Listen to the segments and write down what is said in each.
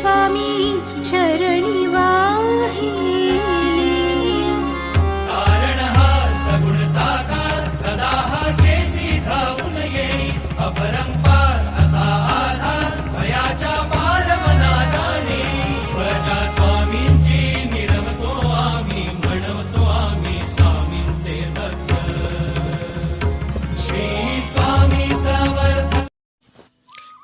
For me.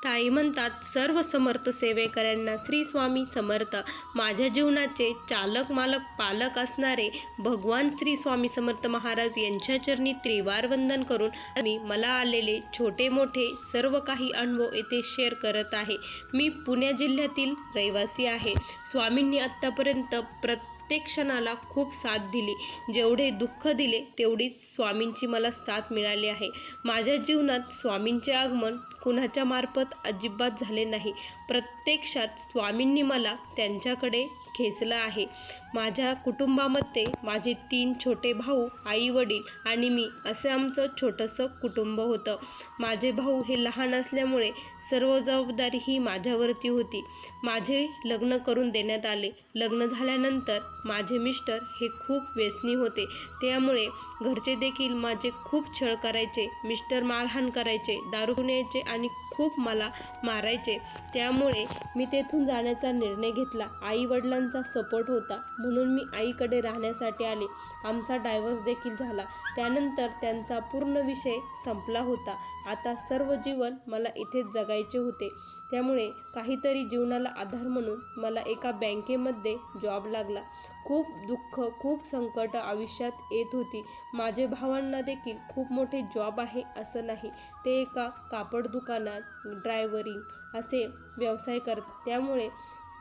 ताई म्हणतात सर्व समर्थ सेवेकऱ्यांना श्री स्वामी समर्थ. माझ्या जीवनाचे चालक मालक पालक असणारे भगवान श्री स्वामी समर्थ महाराज यांच्या चरणी त्रिवार वंदन करून मी मला आलेले छोटे मोठे सर्व काही अनुभव येथे शेअर करत आहे. मी पुणे जिल्ह्यातील रहिवासी आहे. स्वामींनी आत्तापर्यंत प्रत्येक क्षणाला खूप साथ दिली. जेवढे दुःख दिले तेवढीच स्वामींची मला साथ मिळाली आहे. माझ्या जीवनात स्वामींचे आगमन कुणाच्या मार्फत अजिबात झाले नाही. प्रत्यक्षात स्वामींनी मला त्यांच्याकडे खेचलं आहे. माझ्या कुटुंबामध्ये माझे तीन छोटे भाऊ आई वडील आणि मी असे आमचं छोटंसं कुटुंब होतं. माझे भाऊ हे लहान असल्यामुळे सर्व जबाबदारी ही माझ्यावरती होती. माझे लग्न करून देण्यात आले. लग्न झाल्यानंतर माझे मिस्टर हे खूप व्यसनी होते. त्यामुळे घरचे देखील माझे खूप छळ करायचे. मिस्टर मारहाण करायचे दारू न्यायचे आणि खूप मला मारायचे. त्यामुळे मी तेथून जाण्याचा निर्णय घेतला. आई वडिलांचा सपोर्ट होता. म्हणून मी आईकडे राहण्यासाठी आले. आमचा डायव्हर्स देखील झाला. त्यानंतर त्यांचा पूर्ण विषय संपला होता. आता सर्व जीवन मला इथेच जगायचे होते. त्यामुळे काहीतरी जीवनाला आधार म्हणून मला एका बँकेमध्ये जॉब लागला. खूप दुःख खूप संकट आयुष्यात येत होती. माझे भावांना देखील खूप मोठे जॉब आहे असं नाही. ते एका कापड दुकानात ड्रायव्हरिंग असे व्यवसाय करतात. त्यामुळे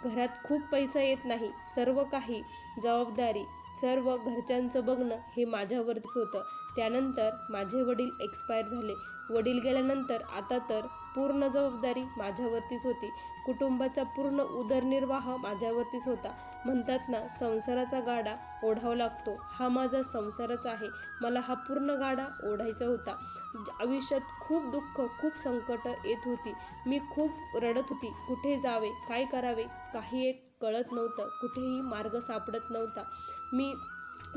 घरात खूप पैसा येत नाही. सर्व काही जबाबदारी सर्व घरच्यांचं बघणं हे माझ्यावरच होतं. त्यानंतर माझे वडील एक्सपायर झाले. वडील गेल्यानंतर आता तर पूर्ण जबाबदारी माझ्यावरतीच होती. कुटुंबाचा पूर्ण उदरनिर्वाह माझ्यावरतीच होता. म्हणतात ना संसाराचा गाडा ओढावा लागतो. हा माझा संसारच आहे. मला हा पूर्ण गाडा ओढायचा होता. आयुष्यात खूप दुःख खूप संकट येत होती. मी खूप रडत होती. कुठे जावे? काय करावे? काही एक कळत नव्हतं. कुठेही मार्ग सापडत नव्हता. मी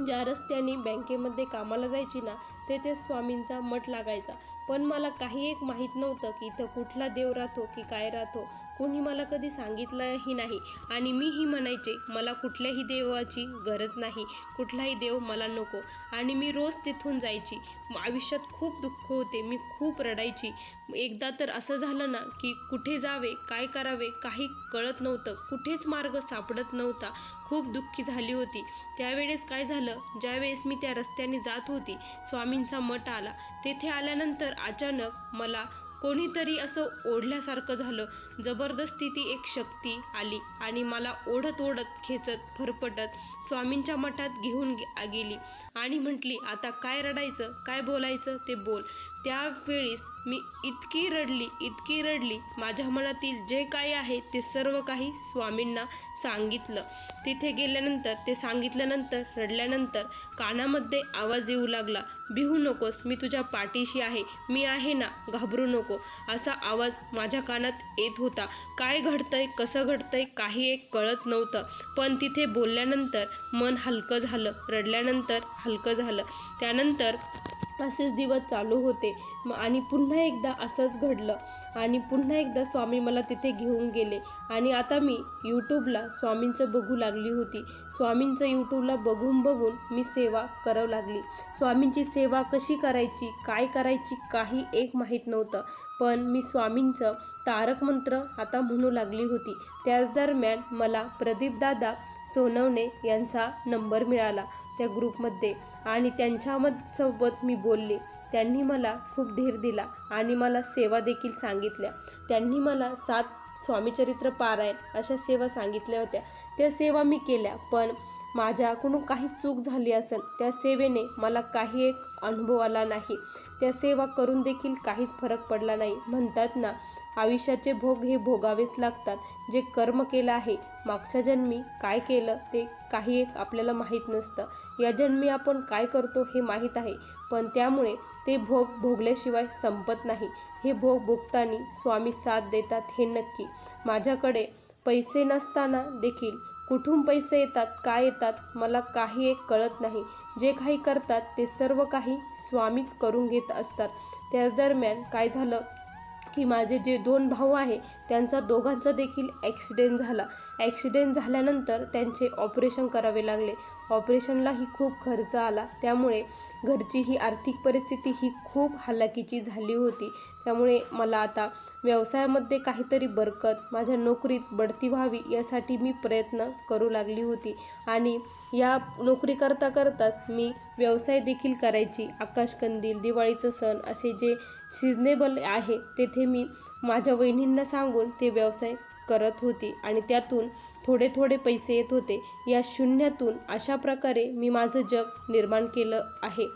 ज्या रस्त्याने बँकेमध्ये कामाला जायची ना तेथे स्वामींचा मठ लागायचा. पण मला काही एक माहीत नव्हतं की इथं कुठला देव राहतो की काय राहतो. कोणी मला कधी सांगितलंही नाही. आणि मीही म्हणायचे मला कुठल्याही देवाची गरज नाही. कुठलाही देव मला नको. आणि मी रोज तिथून जायची. आयुष्यात खूप दुःख होते. मी खूप रडायची. एकदा तर असं झालं ना की कुठे जावे काय करावे काही कळत नव्हतं. कुठेच मार्ग सापडत नव्हता. खूप दुःखी झाली होती. त्यावेळेस काय झालं? ज्यावेळेस मी त्या रस्त्याने जात होती स्वामींचा मठ आला. तेथे आल्यानंतर अचानक मला कोणीतरी असं ओढल्यासारखं झालं. जबरदस्ती ती एक शक्ती आली आणि मला ओढत ओढत खेचत फरफटत स्वामींच्या मठात घेऊन गेली आणि म्हटली आता काय रडायचं? काय बोलायचं? ते बोल. त्यावेळीस मी इतकी रडली इतकी रडली. माझ्या मनातील जे काही आहे ते सर्व काही स्वामींना सांगितलं. तिथे गेल्यानंतर ते सांगितल्यानंतर रडल्यानंतर कानामध्ये आवाज येऊ लागला. बिहू नकोस मी तुझ्या पाठीशी आहे. मी आहे ना घाबरू नको. असा आवाज माझ्या कानात येत होता. काय घडतंय कसं घडतंय काही एक कळत नव्हतं. पण तिथे बोलल्यानंतर मन हलकं झालं. रडल्यानंतर हलकं झालं. त्यानंतर असेच दिवस चालू होते. म- आणि पुन्हा एकदा असंच घडलं. आणि पुन्हा एकदा स्वामी मला तिथे घेऊन गेले. आणि आता मी यूट्यूबला स्वामींचं बघू लागली होती. स्वामींचं यूट्यूबला बघून बघून मी सेवा करावं लागली. स्वामींची सेवा कशी करायची काय करायची काही एक माहीत नव्हतं. पण मी स्वामींचं तारक मंत्र आता म्हणू लागली होती. त्याच दरम्यान मला प्रदीपदादा सोनवणे यांचा नंबर मिळाला. त्या ग्रुपमध्ये आणि त्यांच्यामध सोबत मी बोलले. त्यांनी मला खूप धीर दिला आणि मला सेवा देखील सांगितल्या. त्यांनी मला सात स्वामीचरित्र पारायण अशा सेवा सांगितल्या होत्या. त्या सेवा मी केल्या पण माझ्याकडून काही चूक झाली असेल त्या सेवेने मला काही एक अनुभव आला नाही. त्या सेवा करून देखील काहीच फरक पडला नाही. म्हणतात ना आयुष्याचे भोग हे भोगावेच लागतात. जे कर्म केलं आहे मागच्या जन्मी काय केलं ते काही एक आपल्याला माहीत नसतं. या जन्मी आपण काय करतो हे माहीत आहे. पण त्यामुळे ते भोग भोगल्याशिवाय संपत नाही. हे भोग भोगताना स्वामी साथ देतात हे नक्की. माझ्याकडे पैसे नसताना देखील कुठून पैसे येतात काय येतात मला काही एक कळत नाही. जे काही करतात ते सर्व काही स्वामीच करून घेत असतात. त्या दरम्यान काय झालं की माझे जे दोन भाऊ आहे त्यांचा दोघांचा देखील ॲक्सिडेंट झाला. ॲक्सिडेंट झाल्यानंतर त्यांचे ऑपरेशन करावे लागले. ऑपरेशनलाही खूप खर्च आला. त्यामुळे घरची ही आर्थिक परिस्थिती ही खूप हालाकीची झाली होती. त्यामुळे मला आता व्यवसायामध्ये काहीतरी बरकत माझ्या नोकरीत बढती व्हावी यासाठी मी प्रयत्न करू लागली होती. आणि या नोकरी करता करताच मी व्यवसाय देखील करायची. आकाशकंदील दिवाळीचं सण असे जे सिजनेबल आहे तेथे मी माझ्या वहिनींना सांगून ते व्यवसाय करत होती आणि त्यातून थोडे थोडे पैसे येत होते. या शून्यातून अशा प्रकारे मी माझं जग निर्माण केलं आहे.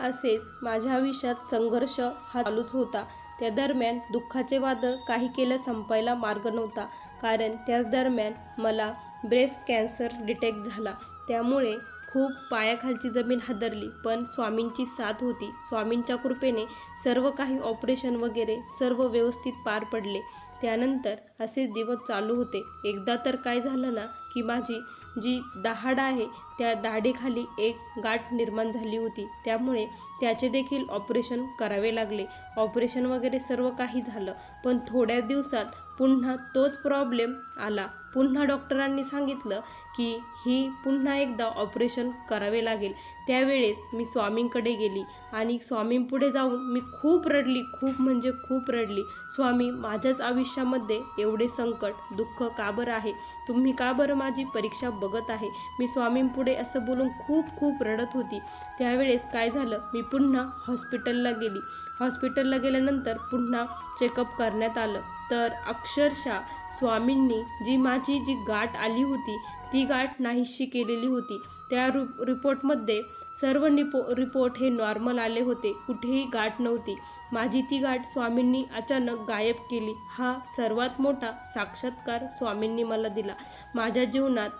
असेच माझ्या आयुष्यात संघर्ष हा चालूच होता. त्या दरम्यान दुःखाचे वादळ काही केलं संपायला मार्ग नव्हता. कारण त्या दरम्यान मला ब्रेस्ट कॅन्सर डिटेक्ट झाला. त्यामुळे खूप पायाखालची जमीन हादरली पण स्वामींची साथ होती. स्वामींच्या कृपेने सर्व काही ऑपरेशन वगैरे सर्व व्यवस्थित पार पडले. त्यानंतर असे दिवस चालू होते. एकदा तर काय झालं ना की माझी जी दहाड आहे त्या दाढीखाली एक गाठ निर्माण झाली होती. त्यामुळे त्याचे देखील ऑपरेशन करावे लागले. ऑपरेशन वगैरे सर्व काही झालं पण थोड्या दिवसात पुन्हा तोच प्रॉब्लेम आला. पुन्हा डॉक्टरांनी सांगितलं की ही पुन्हा एकदा ऑपरेशन करावे लागेल. त्यावेळेस मी स्वामींकडे गेली आणि स्वामींपुढे जाऊन मी खूप रडली खूप म्हणजे खूप रडली. स्वामी माझ्याच आयुष्यामध्ये एवढे संकट दुःख का बरं आहे? तुम्ही का बरं माझी परीक्षा बघत आहे? मी स्वामींपुढे असं बोलून खूप खूप रडत होती. त्यावेळेस काय झालं? मी पुन्हा हॉस्पिटलला गेली. हॉस्पिटलला गेल्यानंतर पुन्हा चेकअप करण्यात आलं. तर अक्षरशः स्वामींनी जी माझी जी गाठ आली होती ती गाठ नाहीशी केलेली होती. त्या रु रिपोर्टमध्ये सर्व निपो रिपोर्ट हे नॉर्मल आले होते. कुठेही गाठ नव्हती. माझी ती गाठ स्वामींनी अचानक गायब केली. हा सर्वात मोठा साक्षात्कार स्वामींनी मला दिला. माझ्या जीवनात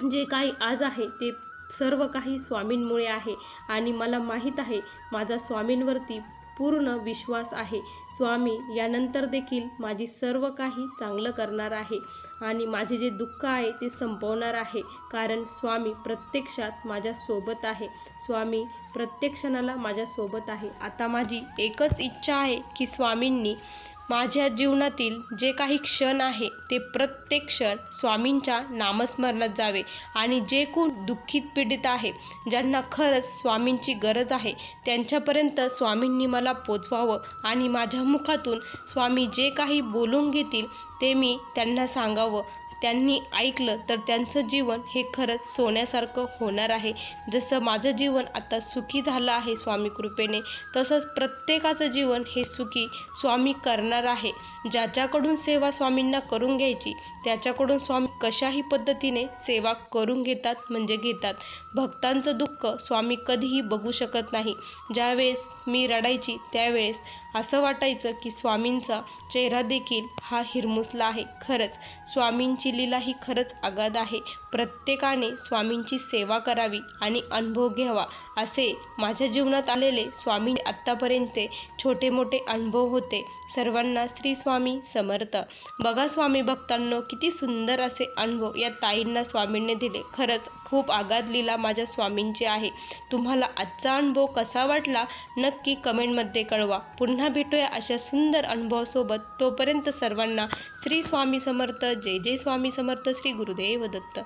जे काही आज आहे ते सर्व काही स्वामींमुळे आहे आणि मला माहीत आहे माझा स्वामींवरती पूर्ण विश्वास आहे. स्वामी यानंतर देखील माझी सर्व काही चांगलं करणार आहे आणि माझे जे दुःख आहे ते संपवणार आहे कारण स्वामी प्रत्यक्षात माझ्यासोबत आहे. स्वामी प्रत्येक क्षणाला माझ्यासोबत आहे. आता माझी एकच इच्छा आहे की स्वामींनी माझ्या जीवनातील जे काही क्षण आहे ते प्रत्येक क्षण स्वामींच्या नामस्मरणात जावे आणि जे कोण दुःखित पीडित आहे ज्यांना खरंच स्वामींची गरज आहे त्यांच्यापर्यंत स्वामींनी मला पोचवावं आणि माझ्या मुखातून स्वामी जे काही बोलून घेतील ते मी त्यांना सांगावं. त्यांनी ऐकलं तर त्यांचं जीवन हे खरंच सोन्यासारखं होणार आहे. जसं माझं जीवन आता सुखी झालं आहे स्वामी कृपेने तसंच प्रत्येकाचं जीवन हे सुखी स्वामी करणार आहे. ज्याच्याकडून सेवा स्वामींना करून घ्यायची त्याच्याकडून स्वामी कशाही पद्धतीने सेवा करून घेतात म्हणजे घेतात. भक्तांचं दुःख स्वामी कधीही बघू शकत नाही. ज्यावेळेस मी रडायची त्यावेळेस असं वाटायचं की स्वामींचा चेहरा देखील हा हिरमुसला आहे. खरंच स्वामींची लीला ही खरंच आगाद आहे. प्रत्येकाने स्वामींची सेवा करावी आणि अनुभव घ्यावा असे माझ्या जीवनात आलेले स्वामी आत्तापर्यंत छोटे मोठे अनुभव होते. सर्वांना श्री स्वामी समर्थ. बघा स्वामी भक्तांनो किती सुंदर असे अनुभव या ताईंना स्वामींनी दिले. खरंच खूप आगाध लीला माझ्या स्वामींची आहे. तुम्हाला आजचा अनुभव कसा वाटला? नक्की कमेंटमध्ये कळवा. पुन्हा भेटूया अशा सुंदर अनुभवासोबत. तोपर्यंत सर्वांना श्री स्वामी समर्थ. जय जय स्वामी समर्थ. श्री गुरुदेव दत्त.